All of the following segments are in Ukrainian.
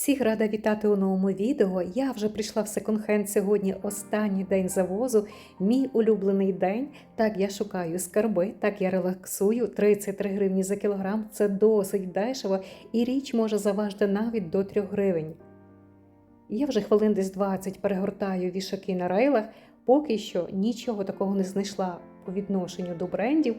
Всіх рада вітати у новому відео. Я вже прийшла в секонд-хенд сьогодні останній день завозу. Мій улюблений день. Так я шукаю скарби, так я релаксую. 33 гривні за кілограм це досить дешево, і річ може заважити навіть до 3 гривень. Я вже хвилин десь 20 перегортаю вішаки на рейлах, поки що нічого такого не знайшла по відношенню до брендів.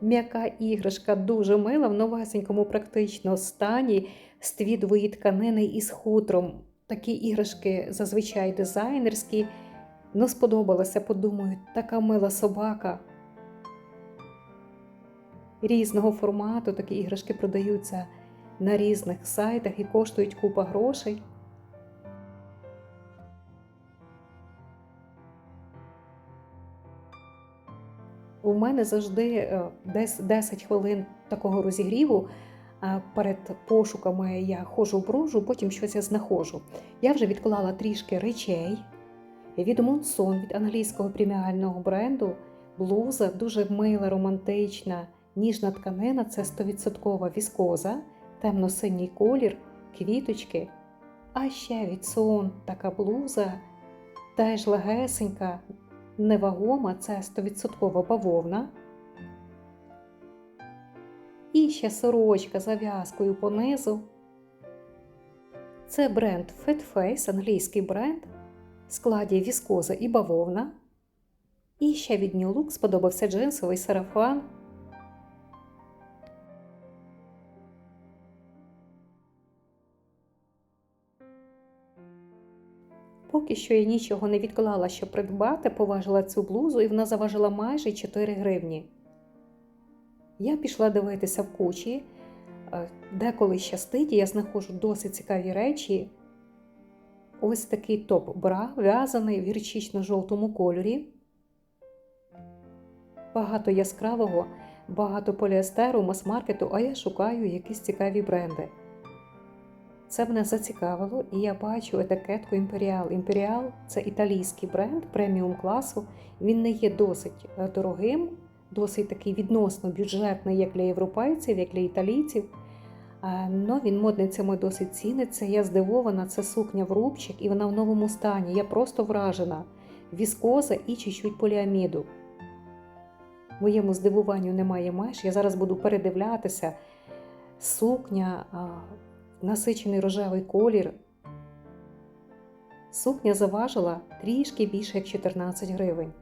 М'яка іграшка дуже мила в новесенькому практично стані з твідової тканини із хутром. Такі іграшки зазвичай дизайнерські. Ну, сподобалося, подумаю, така мила собака. Різного формату такі іграшки продаються на різних сайтах і коштують купа грошей. У мене завжди е, десь 10 хвилин такого розігріву. Перед пошуками я ходжу брожу, потім щось я знаходжу. Я вже відклала трішки речей від Монсон, від англійського преміального бренду. Блуза дуже мила, романтична, ніжна тканина це 100% віскоза, темно-синій колір, квіточки. А ще від сон така блуза, теж легесенька, невагома, це 100% бавовна. І ще сорочка зав'язкою понизу. Це бренд Fat Face, англійський бренд, в складі віскоза і бавовна. І ще від New Look сподобався джинсовий сарафан. Що я нічого не відклала, щоб придбати, поважила цю блузу, і вона заважила майже 4 гривні. Я пішла дивитися в кучі, е, деколи щастить, я знаходжу досить цікаві речі. Ось такий топ-бра, в'язаний в гірчично-жовтому кольорі. Багато яскравого, багато поліестеру, мас-маркету, а я шукаю якісь цікаві бренди. Це мене зацікавило, і я бачу етикетку Імперіал. Імперіал це італійський бренд преміум класу. Він не є досить е, дорогим, досить такий відносно бюджетний, як для європейців, як для італійців. Но він модницями досить ціниться. Я здивована, це сукня в рубчик, і вона в новому стані. Я просто вражена. Віскоза і чуть-чуть поліаміду. Моєму здивуванню немає меж. Я зараз буду передивлятися сукня насичений рожевий колір. Сукня заважила трішки більше як 14 гривень.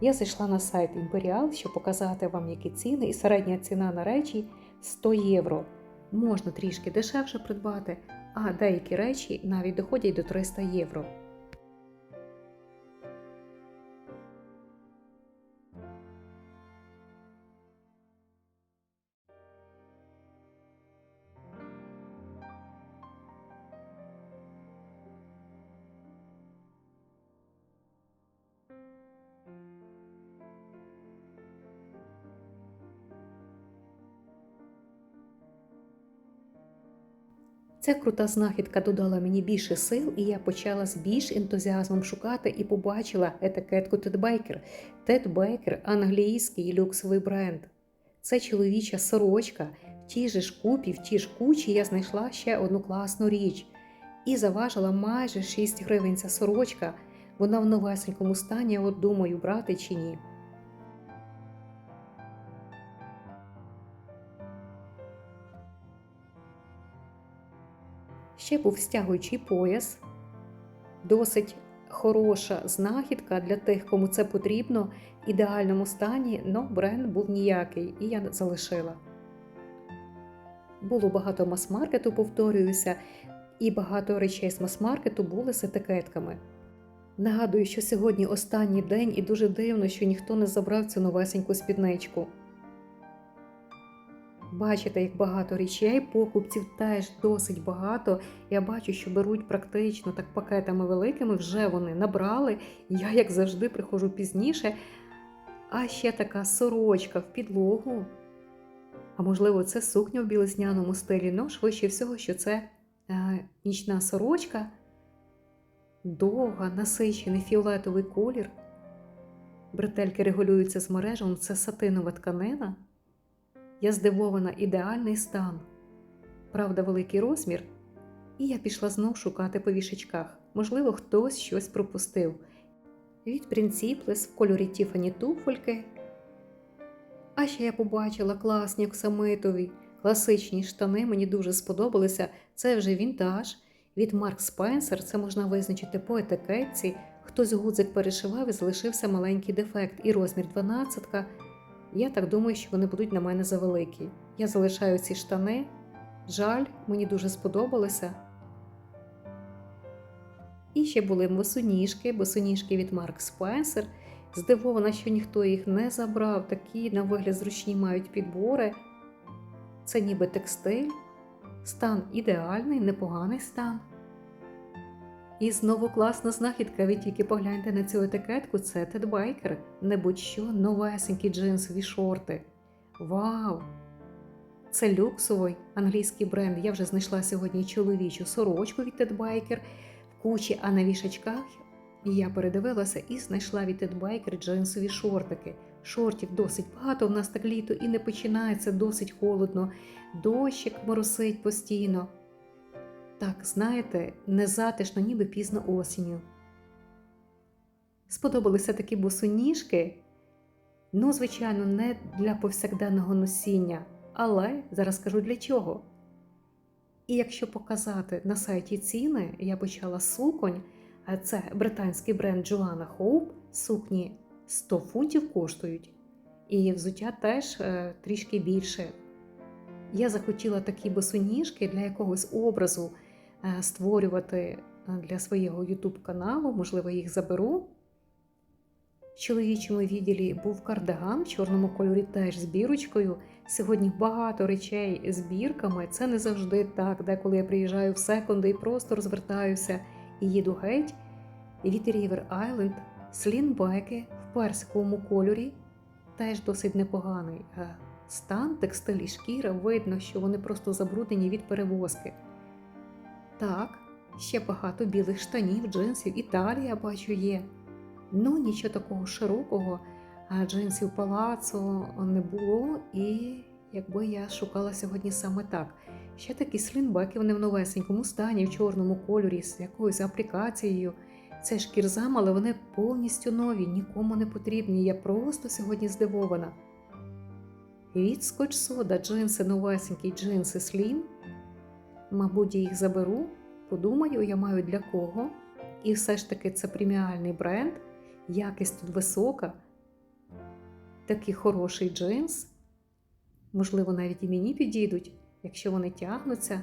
Я зайшла на сайт Імперіал, щоб показати вам, які ціни, і середня ціна на речі 100 євро. Можна трішки дешевше придбати, а деякі речі навіть доходять до 300 євро. Ця крута знахідка додала мені більше сил, і я почала з більш ентузіазмом шукати і побачила етикетку Ted Baker. Ted Baker – англійський люксовий бренд. Це чоловіча сорочка. В тій же ж купі, в тій ж кучі я знайшла ще одну класну річ і заважила майже 6 гривень ця сорочка. Вона в новесенькому стані, от думаю, брати чи ні. Ще був стягуючий пояс, досить хороша знахідка для тих, кому це потрібно в ідеальному стані, але бренд був ніякий, і я залишила. Було багато мас-маркету, повторююся, і багато речей з мас-маркету були з етикетками. Нагадую, що сьогодні останній день, і дуже дивно, що ніхто не забрав цю новесеньку спідничку. Бачите, як багато речей, покупців теж досить багато. Я бачу, що беруть практично так пакетами великими, вже вони набрали. Я, як завжди, приходжу пізніше. А ще така сорочка в підлогу. А можливо, це сукня в білезняному стилі. Ну, швидше всього, що це е, нічна сорочка, довга, насичений фіолетовий колір. Бретельки регулюються з мережем, це сатинова тканина. Я здивована ідеальний стан. Правда, великий розмір, І я пішла знов шукати по вішечках. Можливо, хтось щось пропустив. Від Принціплес в кольорі Тіфані туфельки. А ще я побачила класні оксамитові, класичні штани, мені дуже сподобалися. Це вже вінтаж. Від Марк Спенсер це можна визначити по етикетці. Хтось гудзик перешивав і залишився маленький дефект, і розмір 12. Я так думаю, що вони будуть на мене завеликі. Я залишаю ці штани. Жаль, мені дуже сподобалося. І ще були босоніжки, босоніжки від Марк Спенсер. Здивована, що ніхто їх не забрав. Такі, на вигляд, зручні мають підбори. Це ніби текстиль. Стан ідеальний, непоганий стан. І знову класна знахідка. Ви тільки погляньте на цю етикетку, це Тедбайкер. Не будь-що новесенькі джинсові шорти. Вау! Це люксовий англійський бренд. Я вже знайшла сьогодні чоловічу сорочку від Тедбайкер в кучі, а на вішачках я передивилася і знайшла від Тедбайкер джинсові шортики. Шортів досить багато в нас так літо і не починається досить холодно. Дощик моросить постійно. Так, знаєте, незатишно, ніби пізно осінню. Сподобалися такі босоніжки. Ну, звичайно, не для повсякденного носіння, але зараз скажу для чого. І якщо показати на сайті ціни, я почала суконь, це британський бренд Joanna Hope, сукні 100 фунтів коштують. І взуття теж е, трішки більше. Я захотіла такі босоніжки для якогось образу створювати е, для свого YouTube каналу, можливо, їх заберу. В чоловічому відділі був кардиган в чорному кольорі теж з бірочкою. Сьогодні багато речей з бірками. Це не завжди так. Деколи я приїжджаю в секунди і просто розвертаюся і їду геть. Від River Island слінбеки в персиковому кольорі теж досить непоганий. Е, Стан, текстиль і шкіра видно, що вони просто забруднені від перевозки. Так, ще багато білих штанів, джинсів, Італія, бачу, є. Ну, нічого такого широкого, а джинсів палацу не було, і якби я шукала сьогодні саме так. Ще такі слінбеки, вони в новесенькому стані, в чорному кольорі, з якоюсь аплікацією. Це шкірзам, але вони повністю нові, нікому не потрібні. Я просто сьогодні здивована. Від скотч сода джинси новесенькі джинси слім. Мабуть, я їх заберу. Подумаю, я маю для кого. І все ж таки це преміальний бренд, якість тут висока, такий хороший джинс. Можливо, навіть і мені підійдуть, якщо вони тягнуться.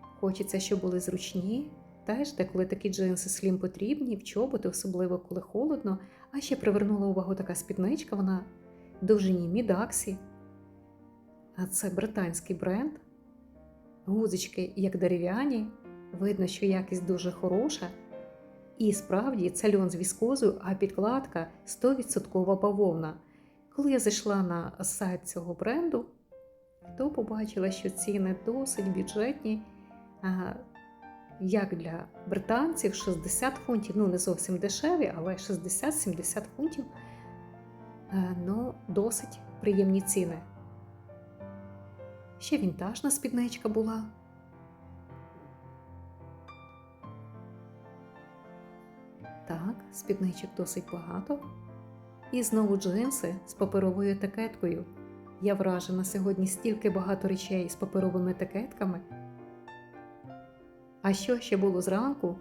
Хочеться, щоб були зручні. Теж деколи такі джинси слім потрібні, в чоботи, особливо коли холодно. А ще привернула увагу така спідничка, вона довжині Мідаксі. А це британський бренд. Гузички як дерев'яні, видно, що якість дуже хороша. І справді це льон з віскозою, а підкладка 100% бавовна. Коли я зайшла на сайт цього бренду, то побачила, що ціни досить бюджетні, як для британців 60 фунтів, ну не зовсім дешеві, але 60-70 фунтів ну, досить приємні ціни. Ще вінтажна спідничка була. Так, спідничок досить багато. І знову джинси з паперовою етикеткою. Я вражена сьогодні стільки багато речей з паперовими етикетками. А що ще було зранку?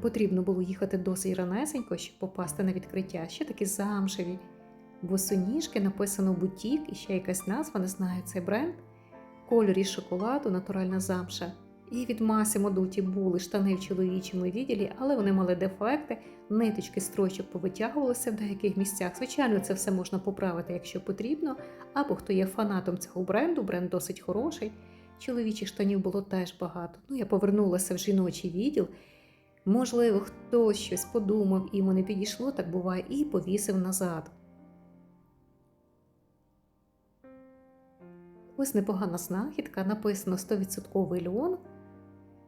Потрібно було їхати досить ранесенько, щоб попасти на відкриття. Ще такі замшеві. Босоніжки написано бутік і ще якась назва, не знаю цей бренд. Кольорі шоколаду, натуральна замша. І від маси модуті були штани в чоловічому відділі, але вони мали дефекти, ниточки строчок повитягувалися в деяких місцях. Звичайно, це все можна поправити, якщо потрібно. Або хто є фанатом цього бренду, бренд досить хороший. Чоловічих штанів було теж багато. Ну, я повернулася в жіночий відділ. Можливо, хтось щось подумав і йому не підійшло, так буває, і повісив назад. Ось непогана знахідка, написано 100% льон,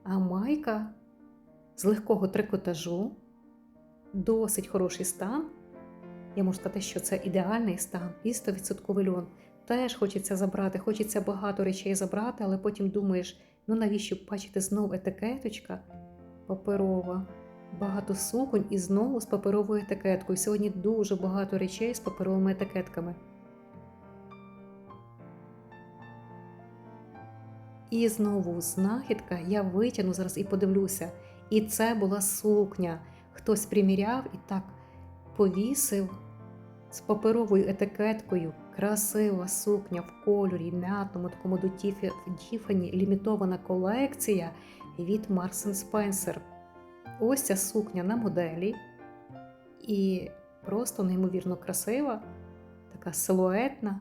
а майка з легкого трикотажу, досить хороший стан. Я можу сказати, що це ідеальний стан і 100% льон. Теж хочеться забрати, хочеться багато речей забрати, але потім думаєш, Ну навіщо бачите знов етикеточка паперова, багато суконь і знову з паперовою етикеткою. Сьогодні дуже багато речей з паперовими етикетками. І знову знахідка, я витягну зараз і подивлюся. І це була сукня. Хтось приміряв і так повісив з паперовою етикеткою. Красива сукня в кольорі, м'ятному, такому до Тіфані, лімітована колекція від Marks Spencer. Ось ця сукня на моделі. І просто неймовірно красива, така силуетна.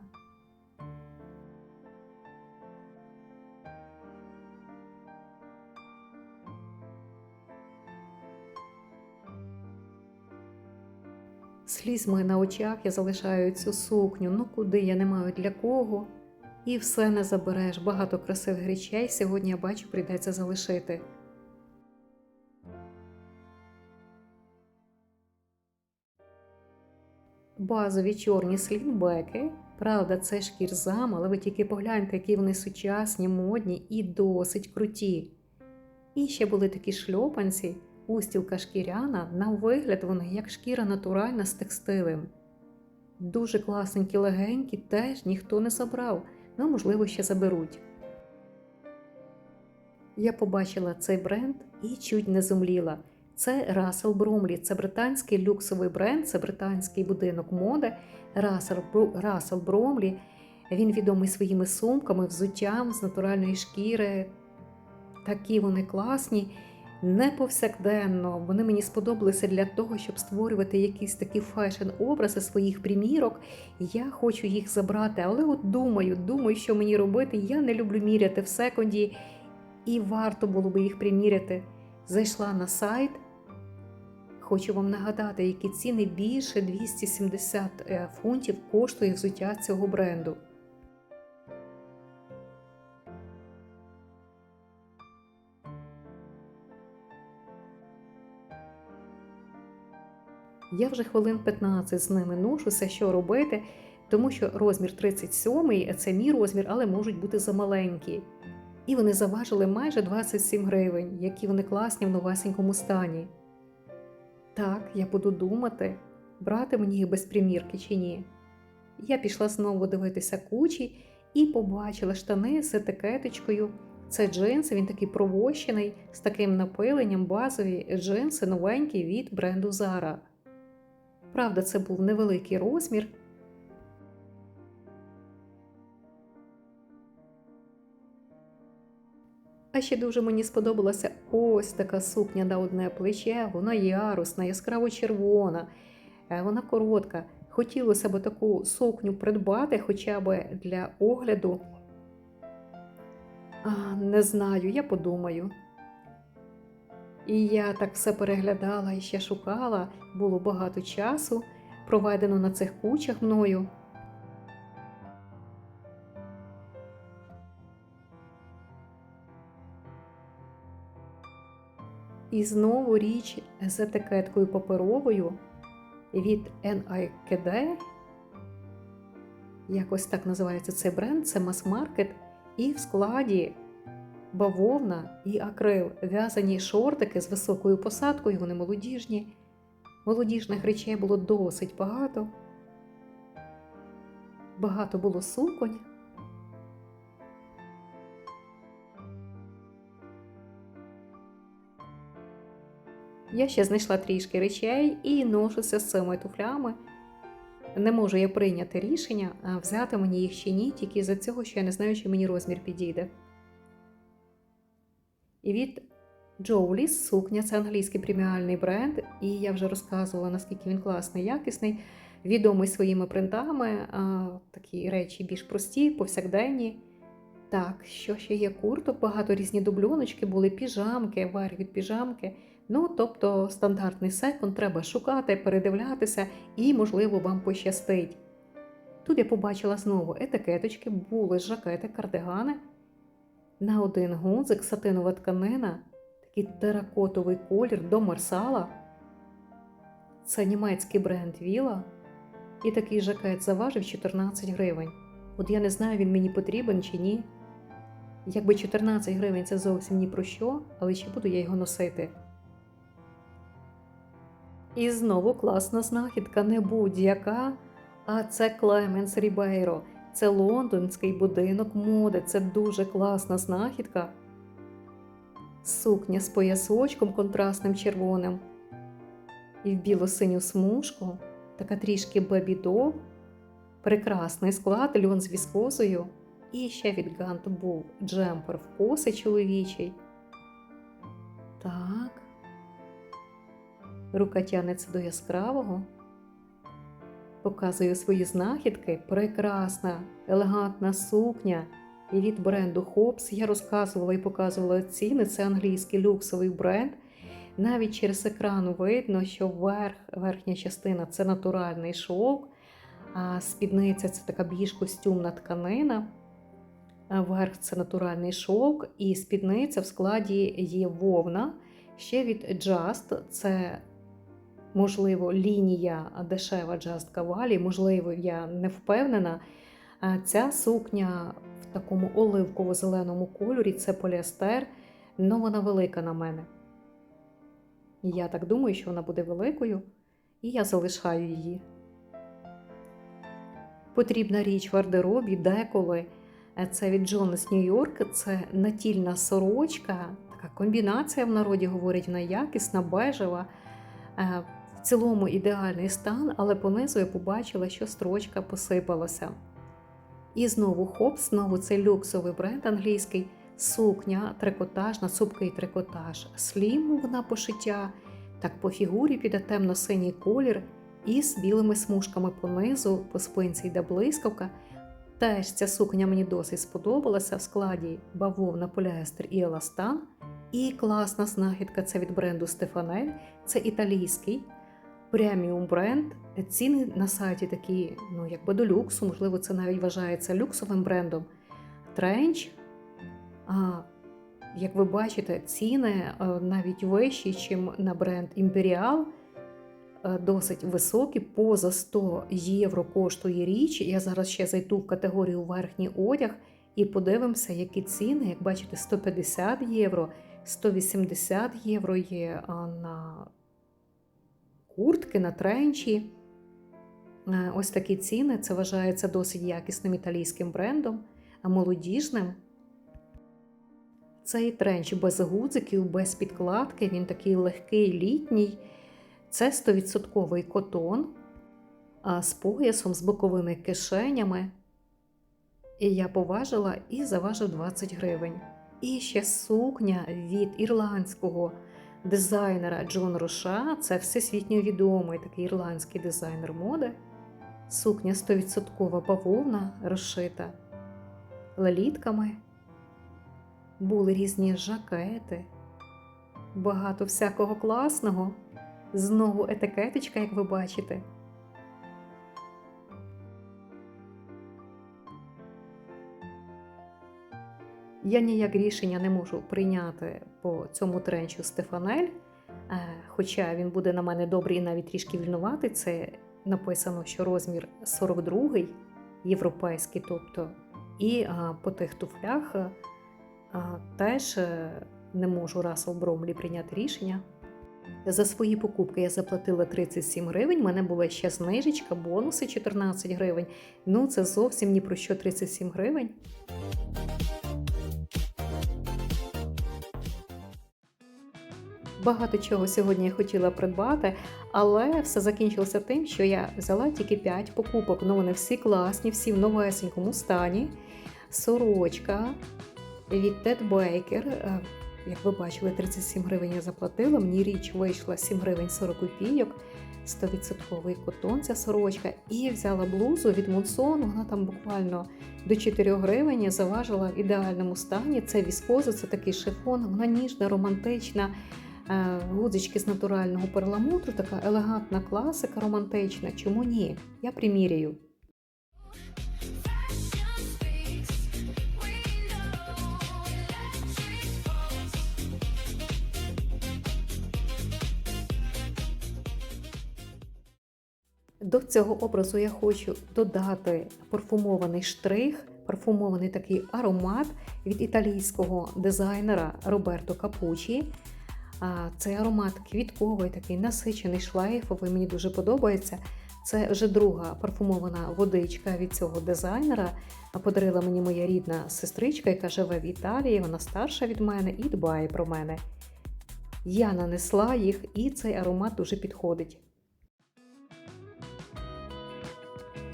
Слізьми на очах я залишаю цю сукню, ну куди я не маю для кого. І все не забереш. Багато красивих речей сьогодні я бачу, прийдеться залишити. Базові чорні слінбеки. Правда, це шкірзам, але ви тільки погляньте, які вони сучасні, модні і досить круті. І ще були такі шльопанці, устілка шкіряна, на вигляд вони як шкіра натуральна з текстилем. Дуже класненькі, легенькі, теж ніхто не забрав, ну, можливо, ще заберуть. Я побачила цей бренд і чуть не зумліла. Це Russell Bromley, це британський люксовий бренд, це британський будинок моди. Russell, Bromley. Він відомий своїми сумками, взуттям з натуральної шкіри. Такі вони класні, не повсякденно. Вони мені сподобалися для того, щоб створювати якісь такі фешн-образи своїх примірок. Я хочу їх забрати, але от думаю, думаю, що мені робити. Я не люблю міряти в секунді, і варто було би їх приміряти. Зайшла на сайт. Хочу вам нагадати, які ціни більше 270 е, фунтів коштує взуття цього бренду. Я вже хвилин 15 з ними ношуся, що робити, тому що розмір 37 це мій розмір, але можуть бути замаленькі. І вони заважили майже 27 гривень, які вони класні в новесенькому стані. Так, я буду думати, брати мені їх без примірки чи ні. Я пішла знову дивитися кучі і побачила штани з етикеточкою. Це джинси, він такий провощений, з таким напиленням, базові джинси новенькі від бренду Zara. Правда, це був невеликий розмір. А ще дуже мені сподобалася ось така сукня на одне плече, вона ярусна, яскраво червона, е, вона коротка. Хотілося б таку сукню придбати хоча б для огляду. А, Не знаю, я подумаю. І я так все переглядала і ще шукала, було багато часу, проведено на цих кучах мною. І знову річ з етикеткою паперовою від NIKD. Якось так називається цей бренд, це мас-маркет, і в складі бавовна і акрил, в'язані шортики з високою посадкою, вони молодіжні. Молодіжних речей було досить багато. Багато було суконь. Я ще знайшла трішки речей і ношуся з цими туфлями. Не можу я прийняти рішення, взяти мені їх чи ні, тільки за цього, що я не знаю, чи мені розмір підійде. І від Джоуліс сукня це англійський преміальний бренд, і я вже розказувала, наскільки він класний, якісний, відомий своїми принтами, а, такі речі більш прості, повсякденні. Так, що ще є курток, багато різні дубльоночки, були піжамки, варі від піжамки. Ну, тобто стандартний секунд треба шукати, передивлятися і, можливо, вам пощастить. Тут я побачила знову етикеточки, були жакети, кардигани. На один гудзик сатинова тканина, такий теракотовий колір до марсала. Це німецький бренд Віла. І такий жакет заважив 14 гривень. От я не знаю, він мені потрібен чи ні. Якби 14 гривень це зовсім ні про що, але чи буду я його носити? І знову класна знахідка, не будь-яка, а це Клеменс Рібейро. Це лондонський будинок моди. Це дуже класна знахідка. Сукня з поясочком контрастним червоним. І в біло-синю смужку, така трішки бебідо, прекрасний склад, льон з віскозою. І ще від Гант був джемпер в коси чоловічий. Так. Рука тянеться до яскравого. Показую свої знахідки. Прекрасна, елегантна сукня. І від бренду Hobbs я розказувала і показувала ціни. Це англійський люксовий бренд. Навіть через екран видно, що верх, верхня частина це натуральний шовк, а спідниця це така більш костюмна тканина. А Верх це натуральний шовк, і спідниця в складі є вовна. Ще від Just це, можливо, лінія дешева Just Cavalli, можливо, я не впевнена. Ця сукня в такому оливково-зеленому кольорі це поліестер, але вона велика на мене. Я так думаю, що вона буде великою, і я залишаю її. Потрібна річ в гардеробі деколи. Це від Джонас Нью-Йорк, це натільна сорочка, така комбінація в народі говорять, вона якісна, бежева. В цілому ідеальний стан, але понизу я побачила, що строчка посипалася. І знову хоп, знову цей люксовий бренд англійський, сукня, трикотажна, цупкий трикотаж, слім вона пошиття, так по фігурі піде темно-синій колір і з білими смужками понизу, по спинці йде блискавка. Теж ця сукня мені досить сподобалася в складі бавовна, поліестер і еластан. І класна знахідка це від бренду Стефанель. Це італійський преміум бренд. Ціни на сайті такі, ну якби до люксу, можливо, це навіть вважається люксовим брендом. Тренч. А, як ви бачите, ціни навіть вищі, ніж на бренд Імперіал. Е, досить високі, поза 100 євро коштує річ. Я зараз ще зайду в категорію верхній одяг і подивимося, які ціни. Як бачите, 150 євро, 180 євро є на куртки, на тренчі. Е, Ось такі ціни. Це вважається досить якісним італійським брендом, а молодіжним. Цей тренч без гудзиків, без підкладки, він такий легкий літній. Це 100% котон з поясом, з боковими кишенями. І я поважила і заважив 20 гривень. І ще сукня від ірландського дизайнера Джон Роша. Це всесвітньо відомий такий ірландський дизайнер моди. Сукня 100% бавовна розшита лелітками. Були різні жакети, багато всякого класного. Знову етикеточка, як ви бачите. Я ніяк рішення не можу прийняти по цьому тренчу Стефанель, е, хоча він буде на мене добрий і навіть трішки вільнувати. Це написано, що розмір 42 європейський, тобто, і по тих туфлях теж е, не можу раз обромлі прийняти рішення. За свої покупки я заплатила 37 гривень. У мене була ще знижечка, бонуси 14 гривень. Ну, це зовсім ні про що 37 гривень. Багато чого сьогодні я хотіла придбати, але все закінчилося тим, що я взяла тільки 5 покупок. Ну, вони всі класні, всі в новесенькому стані. Сорочка від Ted Baker як ви бачили, 37 гривень я заплатила. Мені річ вийшла 7 гривень 40 копійок, 100% котон ця сорочка. І взяла блузу від Монсон, вона там буквально до 4 гривень заважила в ідеальному стані. Це віскоза, це такий шифон, вона ніжна, романтична. Е, гудзички з натурального перламутру, така елегантна класика, романтична. Чому ні? Я приміряю. До цього образу я хочу додати парфумований штрих. парфумований такий аромат від італійського дизайнера Роберто Капучі. Цей аромат квітковий, такий насичений, шлейфовий, мені дуже подобається. Це вже друга парфумована водичка від цього дизайнера. Подарила мені моя рідна сестричка, яка живе в Італії. Вона старша від мене і дбає про мене. Я нанесла їх, і цей аромат дуже підходить.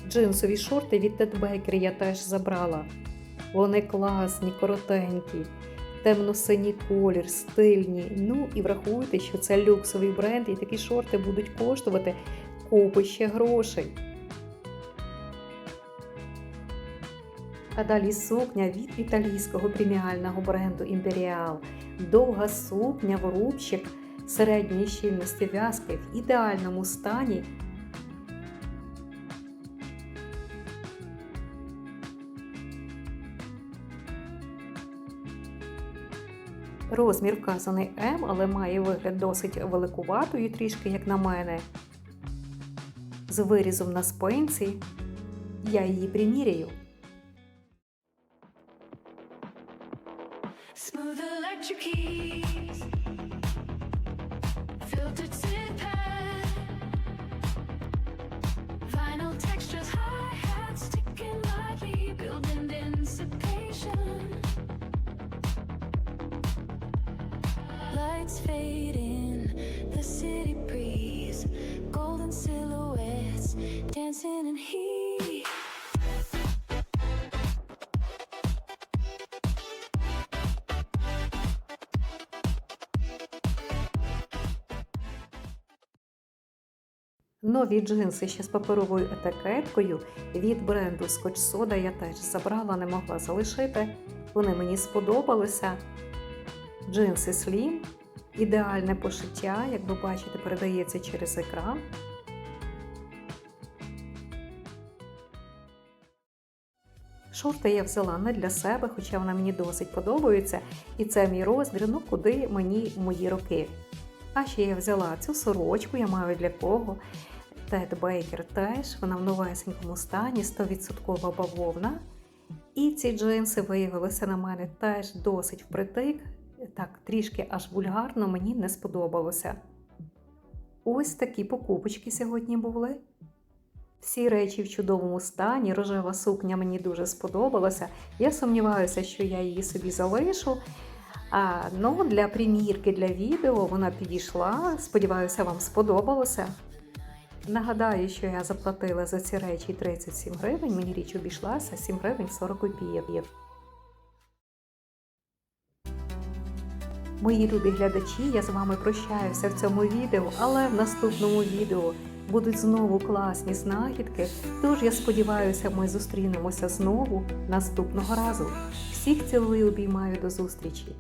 Джинсові шорти від Ted Baker я теж забрала. Вони класні, коротенькі, темно-синій колір, стильні. Ну і врахуйте, що це люксовий бренд, і такі шорти будуть коштувати купище грошей. А далі сукня від італійського преміального бренду Imperial. Довга сукня в рубчик середньої щільності в'язки в ідеальному стані. Розмір вказаний М, але має вигляд досить великуватою, трішки, як на мене. З вирізом на спинці я її приміряю. Smooth electric keys, filtered city breeze, golden silhouettes dancing in heat. Нові джинси ще з паперовою етикеткою від бренду Scotch Soda я теж забрала, не могла залишити. Вони мені сподобалися. Джинси Slim, ідеальне пошиття, як ви бачите, передається через екран. Шорти я взяла не для себе, хоча вона мені досить подобається. І це мій розмір, ну куди мені мої роки. А ще я взяла цю сорочку, я маю для кого. Тед Бейкер теж, вона в новесенькому стані, 100% бавовна. І ці джинси виявилися на мене теж досить впритик. Так, трішки аж вульгарно мені не сподобалося. Ось такі покупочки сьогодні були. Всі речі в чудовому стані, рожева сукня мені дуже сподобалася. Я сумніваюся, що я її собі залишу. А, ну, для примірки, для відео вона підійшла. Сподіваюся, вам сподобалося. Нагадаю, що я заплатила за ці речі 37 гривень, мені річ обійшлася 7 гривень 40 копійок. Мої любі глядачі, я з вами прощаюся в цьому відео, але в наступному відео будуть знову класні знахідки. Тож я сподіваюся, ми зустрінемося знову наступного разу. Всіх цілую, обіймаю до зустрічі!